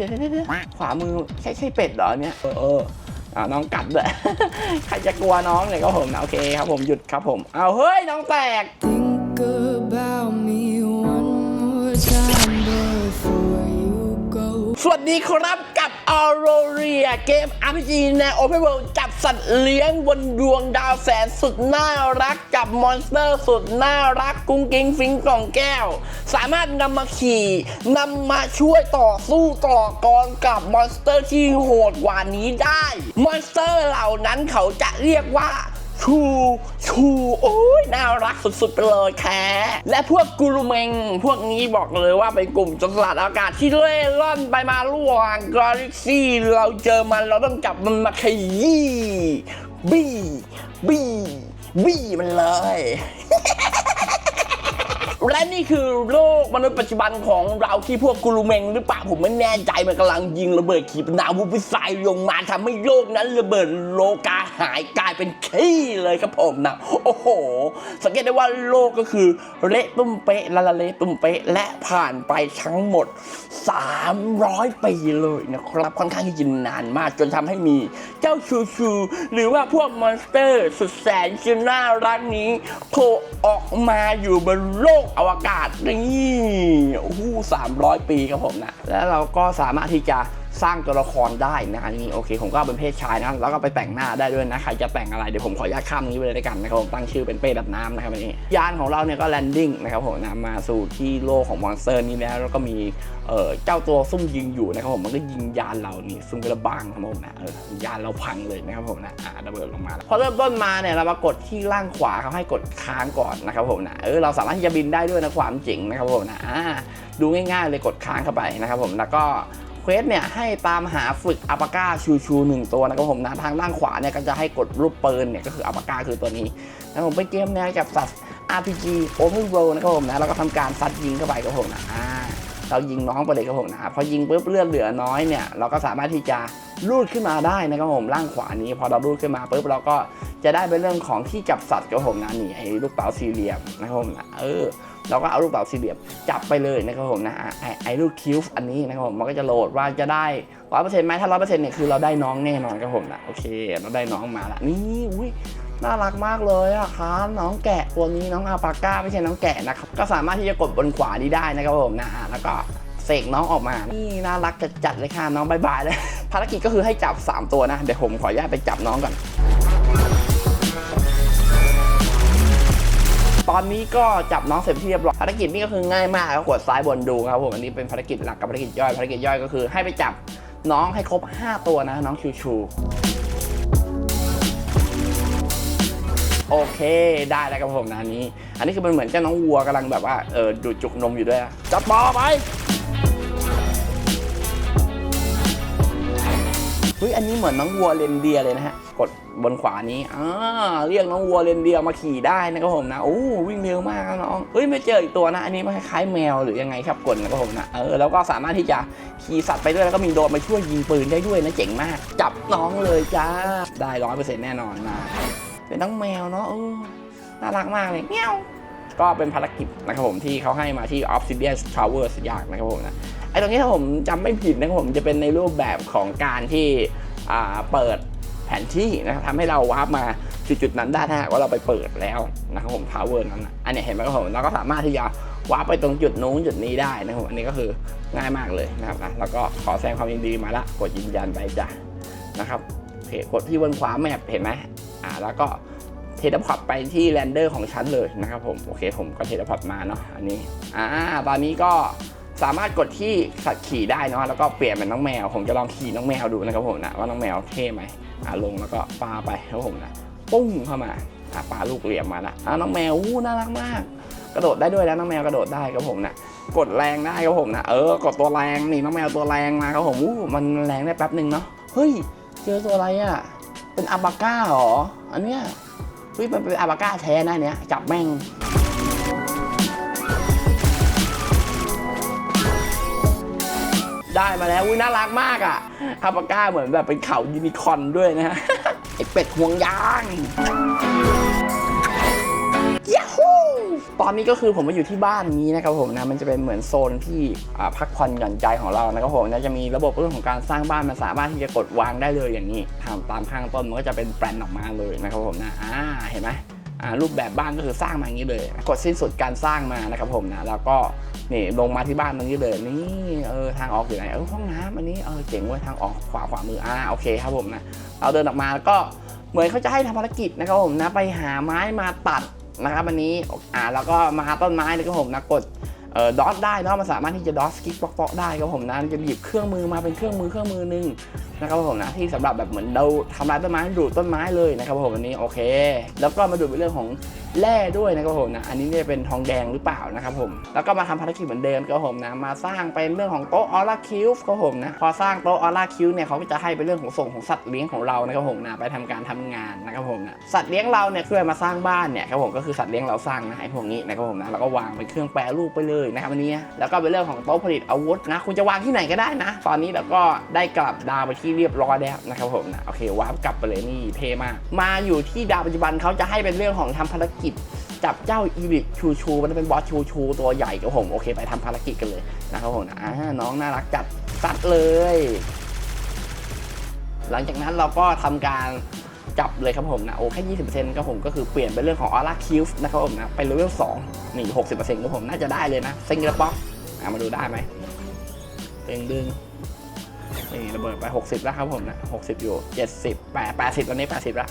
เดี๋ยวเดี๋ยวเดี๋ยวขวามือใช่ใช่เป็ดเหรอเนี่ยเออเอออ่าน้องกัดด้วยใครจะกลัวน้องเนี่ยก็ผมนะโอเคครับผมหยุดครับผมเอาเฮ้ยน้องแตก Think about me สวัสดีครับกับออโรเรียเกม RPG ใน Open World จับสัตว์เลี้ยงบนดวงดาวแสนสุดน่ารักกับมอนสเตอร์สุดน่ารักกุ้งกิ้งฟิงกล่องแก้ว สามารถนำมาขี่นำมาช่วยต่อสู้ต่อกรกับมอนสเตอร์ที่โหดกว่านี้ได้ มอนสเตอร์เหล่านั้นเขาจะเรียกว่า ชูชูโอ้ยน่ารักสุดๆไปเลยแค่และพวกกุลูเมง พวกนี้บอกเลยว่าเป็นกลุ่มจนสลัดอากาศที่เล่ร่อนไปมาล่วงกาลิกซี่เราเจอมันเราต้องจับมันมาขยี้บี้บี้บี้มันเลย และนี่คือโลกมนุษย์ปัจจุบันของเราที่พวกกูรูเมงหรือเปล่าผมไม่แน่ใจมันกำลังยิงระเบิดขีปนาวุธพิสัยลงมาทำให้โลกนั้นระเบิดโลกาหายกลายเป็นขี้เลยครับผมนะโอ้โห สังเกตได้ว่าโลกก็คือเละตุ้มเป๊ะละละเละตุ้มเป๊ะและผ่านไปทั้งหมด 300 ปีเลยนะครับค่อนข้างที่จะนานมากจนทำให้มีเจ้าชูชูหรือว่าพวกมอนสเตอร์สุดแสนจะน่ารักนี้โผล่ออกมาอยู่บนโลกอวกาศนี่โอ้โหสามร้อยปีครับผมนะ แล้วเราก็สามารถที่จะ สร้างตัวละครได้นะอันนี้โอเค ผมก็เป็นเพศชายนะแล้วก็ไปแต่งหน้าได้ด้วยนะใครจะแต่งอะไรเดี๋ยวผมขออนุญาตข้ามนี้ไปเลยด้วยกันนะครับผมตั้งชื่อเป็นเป้ดับน้ำนะครับอันนี้ยานของเราเนี่ยก็แลนดิ้งนะครับผมนะมาสู่ที่โลกของมอนสเตอร์นี้แล้วแล้วก็มีเอ่อเจ้าตัวซุ่มยิงอยู่นะครับผมมันก็ยิงยานเรานี่ซุ่มกระบังครับผมนะเออยานเราพังเลยนะครับผมนะอ่าระเบิดลงมาพอเริ่มต้นมาเนี่ยเรามากดที่ล่างขวาเขาให้กดค้างก่อนนะครับผมนะเออเราสามารถที่จะบินได้ด้วยนะความเจ๋งนะครับผมนะอ่าดูง่ายๆเลยกดค้างเข้าไปนะครับผมแล้วก็ ควสเนี่ยให้ตามหาฝึกอัปก้าชูชูหนึ่งตัวนะครับผมนะทางด้านขวาเนี่ยก็จะให้กดรูปปืนเนี่ยก็คืออัปก้าคือตัวนี้นะผมเป็นเกมแนวจับสัตว์ RPG Open World นะครับผมนะเราก็ทำการซัดยิงเข้าไปครับผมนะอ่าเรายิงน้องไปเลยครับผมนะพอยิงปุ๊บเลือดเหลือน้อยเนี่ยเราก็สามารถที่จะลูดขึ้นมาได้นะครับผมล่างขวานี้พอเราลูดขึ้นมาปุ๊บเราก็จะได้เป็นเรื่องของที่จับสัตว์ครับผมนะนี่ไอ้ลูกเต๋าสี่เหลี่ยมนะครับผมนะเออ เราก็เอาลูกเต๋าสี่เหลี่ยมจับไปเลยนะครับผมนะอะไอไอลูกคิวอันนี้นะครับผมมันก็จะโหลดว่าจะได้ร้อยเปอร์เซ็นต์ไหมถ้าร้อยเปอร์เซ็นต์เนี่ยคือเราได้น้องแน่นอนครับผมนะโอเค เราได้น้องมาละนี่อุ้ยน่ารักมากเลยอะครับน้องแกะตัวนี้น้องอาปาก้าไม่ใช่น้องแกะนะครับก็สามารถที่จะกดบนขวานี้ได้นะครับผมนะอะแล้วก็เสกน้องออกมา นี่น่ารักจัดๆเลยค่ะน้องบายบายเลยภารกิจก็คือให้จับ 3 ตัวนะ เดี๋ยวผมขออนุญาตไปจับน้องก่อน ตอนนี้ก็จับน้องเสร็จที่เรียบร้อยภารกิจนี่ก็คือง่ายมากครับกดซ้ายบนดูครับผมอันนี้เป็นภารกิจหลักกับภารกิจย่อยภารกิจย่อยก็คือให้ไปจับน้องให้ครบ 5 ตัวนะน้องชูชูโอเคได้แล้วครับผมนะอันนี้ อันนี้คือมันเหมือนเจ้าน้องวัวกำลังแบบว่าเออดูดจุกนมอยู่ด้วยจับปอไป เฮ้ยอันนี้เหมือนน้องวัวเรนเดียเลยนะฮะ กดบนขวานี้อ่าเรียกน้องวัวเรนเดียมาขี่ได้นะครับผมนะโอ้วิ่งเร็วมากน้องเฮ้ยไม่เจออีกตัวนะ อันนี้มันคล้ายๆแมวหรือยังไงครับกดนะครับผมนะเออแล้วก็สามารถที่จะขี่สัตว์ไปด้วยแล้วก็มีโดรนมาช่วยยิงปืนได้ด้วยนะเจ๋งมาก จับน้องเลยจ้าได้ร้อยเปอร์เซ็นต์แน่นอนนะเป็นน้องแมวเนาะเออน่ารักมากเลยเมียวก็เป็นภารกิจนะครับผมที่เขาให้มาที่ Obsidian Tower สักอย่างนะครับผมนะ ไอ้ตรงนี้ถ้าผมจำไม่ผิดนะครับผมจะเป็นในรูปแบบของการที่เปิดแผนที่นะครับทำให้เราวาร์ปมาจุดๆนั้นได้ถ้าหากว่าเราไปเปิดแล้วนะครับผม Tower นั้นอันนี้เห็นไหมครับผมเราก็สามารถที่จะวาร์ปไปตรงจุดนู้นจุดนี้ได้นะครับอันนี้ก็คือง่ายมากเลยนะครับนะแล้วก็ขอแสดงความยินดีมาละกดยืนยันไปจ้ะนะครับโอเคกดที่บนขวาแมปเห็นไหมอ่าแล้วก็เทเลพอร์ตไปที่แรนเดอร์ของฉันเลยนะครับผมโอเคผมก็เทเลพอร์ตมาเนาะอันนี้อ่าตอนนี้ก็ สามารถกดที่สัตว์ขี่ได้เนาะแล้วก็เปลี่ยนเป็นน้องแมว ผมจะลองขี่น้องแมวดูนะครับผมนะว่าน้องแมวเท่ไหมอ่าลงแล้วก็ปาไปครับผมนะปุ้งเข้ามาอ่าปาลูกเหลี่ยมมาละอ่าน้องแมวอู้น่ารักมาก กระโดดได้ด้วยแล้วน้องแมวกระโดดได้ครับผมนะกดแรงได้ครับผมนะเออกดตัวแรงนี่น้องแมวตัวแรงมาครับผมอู้มันแรงได้แป๊บหนึ่งเนาะเฮ้ยเจอตัวอะไรอะเป็นอาบาก้าเหรออันเนี้ยเฮ้ยมันเป็นอาบาก้าแท้นะเนี้ยจับแม่ง ได้มาแล้วอุ้ยน่ารักมากอะอาบาก้าเหมือนแบบเป็นเขายูนิคอนด้วยนะฮะไอเป็ดห่วงยางยาฮูตอนนี้ก็คือผมมาอยู่ที่บ้านนี้นะครับผมนะมันจะเป็นเหมือนโซนที่พักผ่อนหย่อนใจของเรานะครับผมนะจะมีระบบเรื่องของการสร้างบ้านมันสามารถที่จะกดวางได้เลยอย่างนี้ทำตามข้างต้นมันก็จะเป็นแปลนออกมาเลยนะครับผมนะอ่าเห็นไหม รูปแบบบ้านก็คือสร้างมาอย่างนี้เลย กดสิ้นสุดการสร้างมานะครับผมนะแล้วก็นี่ลงมาที่บ้านตรงนี้เลยนี่เออทางออกอยู่ไหนเออห้องน้ำอันนี้เออเจ๋งเว้ยทางออกขวาขวามืออ่าโอเคครับผมนะเราเดินออกมาแล้วก็เหมือนเขาจะให้ทำภารกิจนะครับผมนะไปหาไม้มาตัดนะครับอันนี้อ่าแล้วก็มาต้นไม้นะครับผมนะกดเอ่อดอทได้เนาะมันสามารถที่จะดอทสกิปป๊อกๆได้ครับผมนะจะหยิบเครื่องมือมาเป็นเครื่องมือเครื่องมือหนึ่ง นะครับผมนะที่สำหรับแบบเหมือนเราทำลายต้นไม้ดูดต้นไม้เลยนะครับผมอันนี้โอเค แล้วก็มาดูเป็นเรื่องของแร่ด้วยนะครับผมนะอันนี้เนี่ยเป็นทองแดงหรือเปล่านะครับผมแล้วก็มาทำภารกิจเหมือนเดิมครับผมนะมาสร้างเป็นเรื่องของโต๊ะออร่าคิวส์ครับผมนะพอสร้างโต๊ะออร่าคิวเนี่ยเขาก็จะให้เป็นเรื่องของส่งของสัตว์เลี้ยงของเรานะครับผมนะไปทำการทำงานนะครับผมนะสัตว์เลี้ยงเราเนี่ยช่วยมาสร้างบ้านเนี่ยครับผมก็คือสัตว์เลี้ยงเราสร้างนะไอ้พวกนี้นะครับผมนะแล้วก็วางเป็นเครื่องแปรรูปไปเลยนะครับอันนี้แล้วก็เป็นเรื่องของโต๊ะผลิตอาวุธนะคุณจะวางที่ไหนก็ได้นะ ตอนนี้เราก็ได้กลับดาวไปที่เรียบร้อยแล้วนะครับผมนะโอเควาร์ปกลับไปเลยนี่เท่มาก มาอยู่ที่ดาวปัจจุบันเขาจะให้เป็นเรื่องของทำภารกิจจับเจ้าอีลิทชูชู มันเป็นบอสชูชูตัวใหญ่กับผมโอเคไปทำภารกิจกันเลยนะครับผมนะน้องน่ารักจัดสัดเลย หลังจากนั้นเราก็ทำการจับเลยครับผมนะโอ้แค่ยี่สิบเปอร์เซ็นต์ครับผมก็คือเปลี่ยนเป็นเรื่องของออร่าคิวส์นะครับผมนะไปเลเวลสองนี่หกสิบเปอร์เซ็นต์ครับผมน่าจะได้เลยนะเซ็งกระป๊อกอะมาดูได้ไหมดึงดึง นี่ระเบิดไป 60 แล้วครับผมนะ 60 อยู่ 70 8 80 ตอนนี้ 80 แล้ว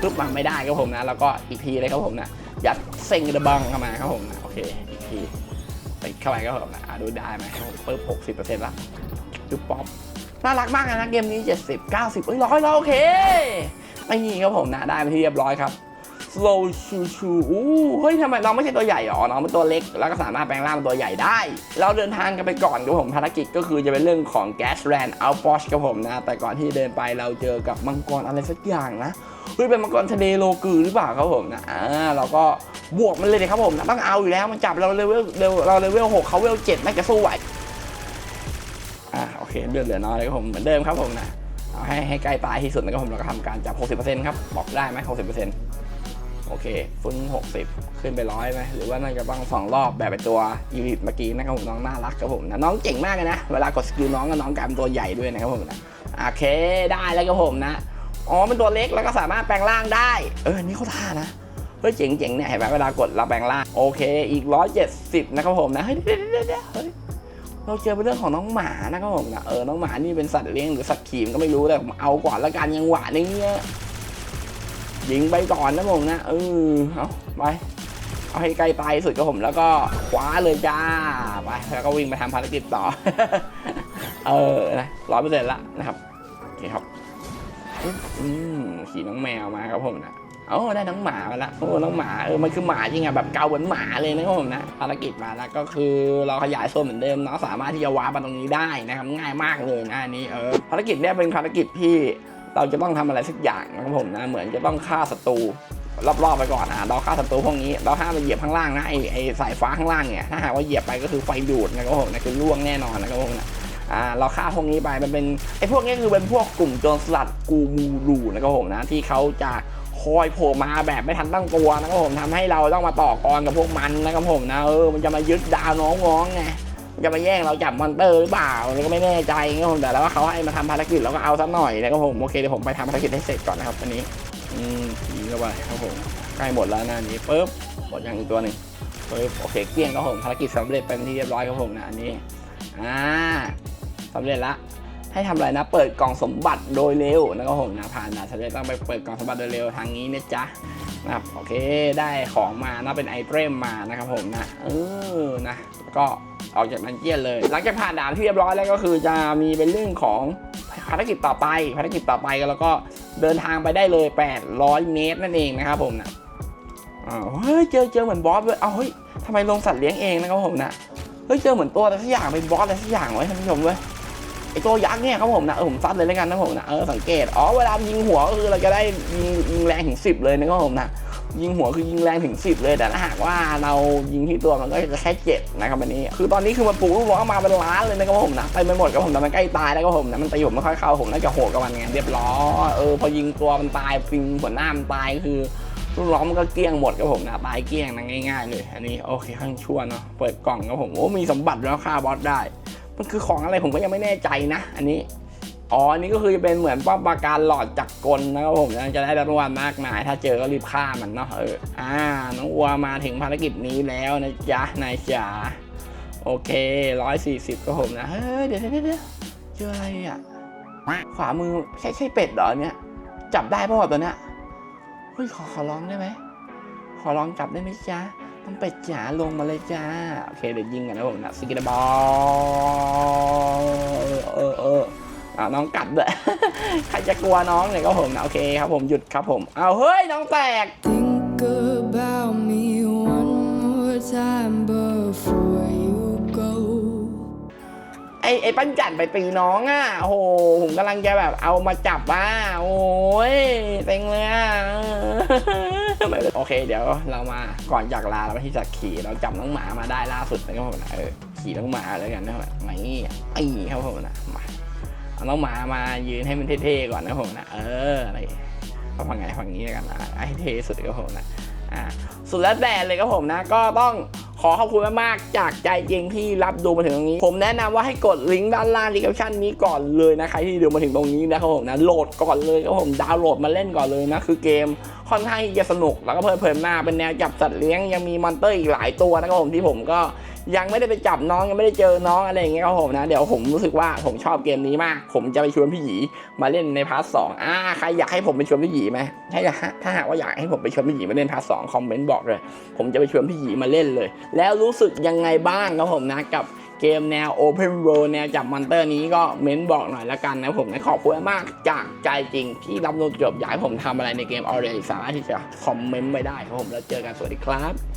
ปึ๊บมาไม่ได้ครับผมนะ แล้วก็อีกทีเลยครับผมนะ ยัดเซ็งระบังเข้ามาครับผมนะ โอเค อีกทีติดเข้าไปครับผมนะดูได้ไหมครับผมปึ๊บ60%ละดูป๊อปน่ารักมากเลยนะเกมนี้ 70 90เอ้ยร้อยแล้วโอเคไอ้นี่ครับผมนะ ได้ไปที่เรียบร้อยครับ slow ชูชูอู้เฮ้ยทำไมน้องไม่ใช่ตัวใหญ่หรอ น้องเป็นตัวเล็ก แล้วก็สามารถแปลงร่างเป็นตัวใหญ่ได้ เราเดินทางกันไปก่อนครับผมภารกิจก็คือจะเป็นเรื่องของ gas land outpost ครับผมนะ แต่ก่อนที่เดินไปเราเจอกับมังกรอะไรสักอย่างนะเฮ้ยเป็นมังกรทะเลโลกือหรือเปล่าครับผมนะอ่าเราก็บวกมันเลยนะครับผมนะต้องเอาอยู่แล้วมันจับเราเลเวลเราเลเวลหกเขาเลเวลเจ็ดน่าจะสู้ไหวอ่าโอเคเลือดเหลือน้อยเลยครับผมเหมือนเดิมครับผมนะเอาให้ให้ใกล้ตายที่สุดนะครับผมเราก็ทำการจับ 60%ครับบอกได้ไหม60% โอเคฟึ้ง60 ขึ้นไปร้อยไหมหรือว่าน่าจะต้องสองรอบแบบไปตัวอีวิทเมื่อกี้นะครับผมน้องน่ารักครับผมนะน้องเก่งมากเลยนะ เวลากดสกิลน้องก็น้องกลายเป็นตัวใหญ่ด้วยนะครับผมนะโอเคได้แล้วครับผมนะอ๋อเป็นตัวเล็กแล้วก็สามารถแปลงร่างได้ เออนี่เขาท่านะเฮ้ยเจ๋งๆเนี่ยเห็นไหมเวลากดเราแปลงร่างโอเค อีก 170 นะครับผมนะเฮ้ยเดี๋ยวเดี๋ยวเดี๋ยวเฮ้ยเราเจอเป็นเรื่องของน้องหมานะครับผมนะเออน้องหมานี่เป็นสัตว์เลี้ยงหรือสัตว์ขี่มก็ไม่รู้แต่ผมเอาก่อนละกันยังหวานอย่างเงี้ย ยิงไปก่อนนะผมนะเออเอาไปเอาให้ใกล้ตายสุดก็ผมแล้วก็คว้าเลยจ้าไปแล้วก็วิ่งไปทำภารกิจต่อ เออนะร้อยเปอร์เซ็นต์ละนะครับโอเคครับอืมขี่น้องแมวมาครับผมนะโอ้ได้น้องหมามาละโอ้น้องหมาเออมันคือหมาจริงอะแบบเกาเหมือนหมาเลยนะครับผมนะภารกิจมาแล้วก็คือเราขยายโซนเหมือนเดิมเนาะสามารถที่จะวาร์ปมาตรงนี้ได้นะครับง่ายมากเลยนะอันนี้เออภารกิจเนี้ยเป็นภารกิจที่ เราจะต้องทำอะไรสักอย่างนะครับผมนะเหมือนจะต้องฆ่าศัตรูรอบๆไปก่อนอะเราฆ่าศัตรูพวกนี้เราห้ามไปเหยียบข้างล่างนะไอไอสายฟ้าข้างล่างเนี่ยถ้าหากว่าเหยียบไปก็คือไฟดูดนะครับผมนะคือล่วงแน่นอนนะครับผมนะอ่าเราฆ่าพวกนี้ไปมันเป็นไอ้พวกนี้คือเป็นพวกกลุ่มโจรสลัดกูมูรูนะครับผมนะที่เขาจะคอยโผล่มาแบบไม่ทันตั้งตัวนะครับผมทำให้เราต้องมาต่อกรกับพวกมันนะครับผมนะเออมันจะมายึดดาวน้องง้องไง จะมาแย่งเราจับมอนเตอร์หรือเปล่าเราก็ไม่แน่ใจนะครับผมแต่แล้วว่าเขาให้มาทำภารกิจเราก็เอาซะหน่อยนะครับผมโอเคเดี๋ยวผมไปทำภารกิจให้เสร็จก่อนนะครับวันนี้ อืมยิงเข้าไปครับผมใกล้หมดแล้วนะอันนี้ปุ๊บหมดอย่างอีกตัวหนึ่งปุ๊บโอเคเกลี้ยงครับผมภารกิจสำเร็จเป็นที่เรียบร้อยครับผมนะอันนี้อ่าสำเร็จละให้ทำอะไรนะ เปิดกล่องสมบัติโดยเร็วนะครับผมนะผ่านด่านเร็จต้องไปเปิดกล่องสมบัติโดยเร็วทางนี้นะจ๊ะนะครับโอเคได้ของมานะเป็นไอเทมมานะครับผมนะเออนะก็ ออกจากดันเจียนเลย หลังจากผ่านด่านที่เรียบร้อยแล้วก็คือจะมีเป็นเรื่องของภารกิจต่อไป ภารกิจต่อไปแล้วก็เดินทางไปได้เลย 800 เมตรนั่นเองนะครับผมนะเฮ้ยเจอเจอเหมือนบอสเลยเอาเฮ้ยทำไมลงสัตว์เลี้ยงเองนะครับผมนะเฮ้ยเจอเหมือนตัวอะไรสักอย่างเป็นบอสอะไรสักอย่างไว้ท่านผู้ชมเว้ยไอตัวยักษ์เนี่ยครับผมนะเออผมซัดเลยแล้วกันนะผมนะเออสังเกตอ๋อเวลายิงหัวก็คือเราจะได้ยิงยิงแรงถึงสิบเลยนะครับผมนะ ยิงหัวคือยิงแรงถึงสิบเลยแต่ถ้าหากว่าเรายิงที่ตัวมันก็จะแค่เจ็ดนะครับอันนี้คือตอนนี้คือมันปลูกลูกน้องมาเป็นล้านเลยนะครับผมนะไปไม่หมดครับผมแต่มันใกล้ตายแล้วครับผมนะมันตีผมไม่ค่อยเข้าผมน่าจะโหดกับมันไงเรียบร้อยเออพอยิงตัวมันตายฟิงหัวหน้ามันตายคือลูกล้อมันก็เกลี้ยงหมดครับผมนะตายเกลี้ยงนะง่ายๆเลยอันนี้โอเคข้างชั่วเนาะเปิดกล่องครับผมโอ้มีสมบัติแล้วฆ่าบอสได้ มันคือของอะไรผมก็ยังไม่แน่ใจนะ อันนี้ อ๋อนนี้ก็คือจะเป็นเหมือนป้อมปราการหลอดจากกลนะครับผมจะได้รับรางวัลมากมาย ถ้าเจอก็รีบฆ่ามันเนาะเอออ่า น้องวัวมาถึงภารกิจนี้แล้วนะจ๊ะนายจ๋าโอเคร้อยสี่สิบก็ผมนะ เฮ้ย เดี๋ยวเดี๋ยวเดี๋ยวเจออะไรอะ ขวามือใช่ใช่เป็ดเหรอเนี่ย จับได้ป่าวะตัวเนี้ยเฮ้ย ขอขอร้องได้ไหม ขอร้องจับได้ไหมจ๊ะต้องเป็ดจ๋าลงมาเลยจ้า โอเค เดี๋ยวยิงกันนะผมนะสกิลบอลเออเออ อ่าน้องกัดด้วยใครจะกลัวน้องเนี่ยก็ผมนะโอเคครับผมหยุดครับผม เอาเฮ้ยน้องแตก Think about me one more time before you go. ไอไอปั้นจันไปตีน้องอะโอ้โหผมกำลังจะแบบเอามาจับว่าโอ้ยเต็งเลยอะไม่เป็นโอเค เดี๋ยวเรามาก่อนจากลาเราไปที่จักขี่เราจับน้องหมามาได้ล่าสุดนะครับผมนะเออขี่น้องหมาแล้วกันนะครับไม่ไอ้ครับผมนะมา เอาน้องหมามายืนให้มันเท่ๆก่อนนะผมนะเอออะไรเอาฝั่งไหนฝั่งนี้แล้วกันนะไอ้เท่สุดครับผมนะอ่าสุดแล้วแต่เลยครับผมนะ ก็ต้องขอขอบคุณมากๆ จากใจจริงที่รับดูมาถึงตรงนี้ ผมแนะนำว่าให้กดลิงก์ด้านล่างดีคริปชั่นนี้ก่อนเลยนะใครที่ดูมาถึงตรงนี้นะครับผมนะโหลดก่อนเลยครับผมดาวน์โหลดมาเล่นก่อนเลยนะ คือเกมค่อนข้างจะสนุกแล้วก็เพลิดเพลินมากเป็นแนวจับสัตว์เลี้ยงยังมีมอนเตอร์อีกหลายตัวนะครับผมที่ผมก็ ยังไม่ได้ไปจับน้องยังไม่ได้เจอน้องอะไรอย่างเงี้ยครับผมนะ เดี๋ยวผมรู้สึกว่าผมชอบเกมนี้มาก ผมจะไปชวนพี่หยีมาเล่นในพาร์ทสองอ่าใครอยากให้ผมไปชวนพี่หยีไหมถ้าอยากถ้าหากว่าอยากให้ผมไปชวนพี่หยีมาเล่นพาร์ทสองคอมเมนต์บอกเลย ผมจะไปชวนพี่หยีมาเล่นเลย แล้วรู้สึกยังไงบ้างครับผมนะกับเกมแนว Open World แนวจับมอนเตอร์นี้ก็เม้นบอกหน่อยละกันนะผมนะขอบคุณมากจากใจจริงที่รับรู้จบอยากให้ผมทำอะไรในเกมออเรสามารถที่จะคอมเมนต์ไว้ได้ครับผมแล้วเจอกันสวัสดีครับ